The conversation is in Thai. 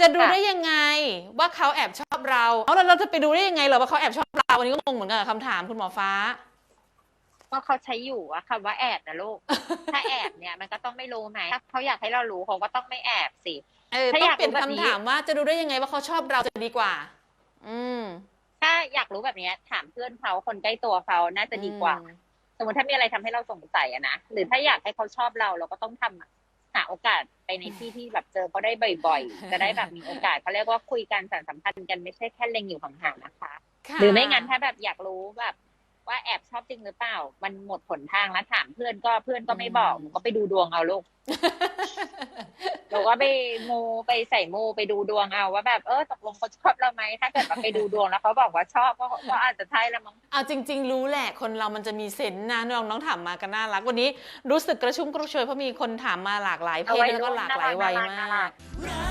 จะดูค่ะได้ยังไงว่าเขาแอบชอบเราเอาแล้วเราจะไปดูได้ยังไงเหรอว่าเขาแอบชอบเราอันนี้ก็งงเหมือนกันกับคำถามคุณหมอฟ้าก็เขาใช้อยู่อะคำว่าแอบนะลูก ถ้าแอบเนี่ยมันก็ต้องไม่รู้ไหมถ้าเขาอยากให้เรารู้เขาก็ต้องไม่แอบสิเออถ้าต้อองยากเปลี่ยนรู้แบบนี้คำถามว่าจะดูได้ยังไงว่าเขาชอบเราจะดีกว่า อืม ถ้าอยากรู้แบบเนี้ยถามเพื่อนเขาคนใกล้ตัวเขาน่าจะดีกว่าอืมสมมติถ้ามีอะไรทำให้เราสงสัยอะนะหรือถ้าอยากให้เขาชอบเราเราก็ต้องทำอะ หาโอกาสไปในที่ที่แบบเจอเขาได้บ่อย ๆ จะได้แบบมีโอกาสเขาเรียกว่าคุยกันสานสัมพันธ์กันไม่ใช่แค่เล็งอยู่ห่างๆนะคะค่ะหรือไม่งั้นถ้าแบบอยากรู้แบบว่าแอบชอบจริงหรือเปล่า มันหมดผลทางแล้วถามเพื่อนก็เพื่อนก็ไม่บอกหนูก็ไปดูดวงเอาลูก หนูก็ไปมูไปใส่มูไปดูดวงเอาว่าแบบเออตกลงเขาชอบเราไหมถ้าเกิดแบบไปดูดวงแล้วเขาบอกว่าชอบก็ก็อาจจะใช่ละมั้งเอาจริง ๆ รู้แหละคนเรามันจะมีเซนส์นะน้องน้องถามมากันน่ารักวันนี้ รู้สึกกระชุ่มกระชวยเพราะมีคนถามมาหลากหลายเพศแล้วก็หลากหลายวัยมากรักคือ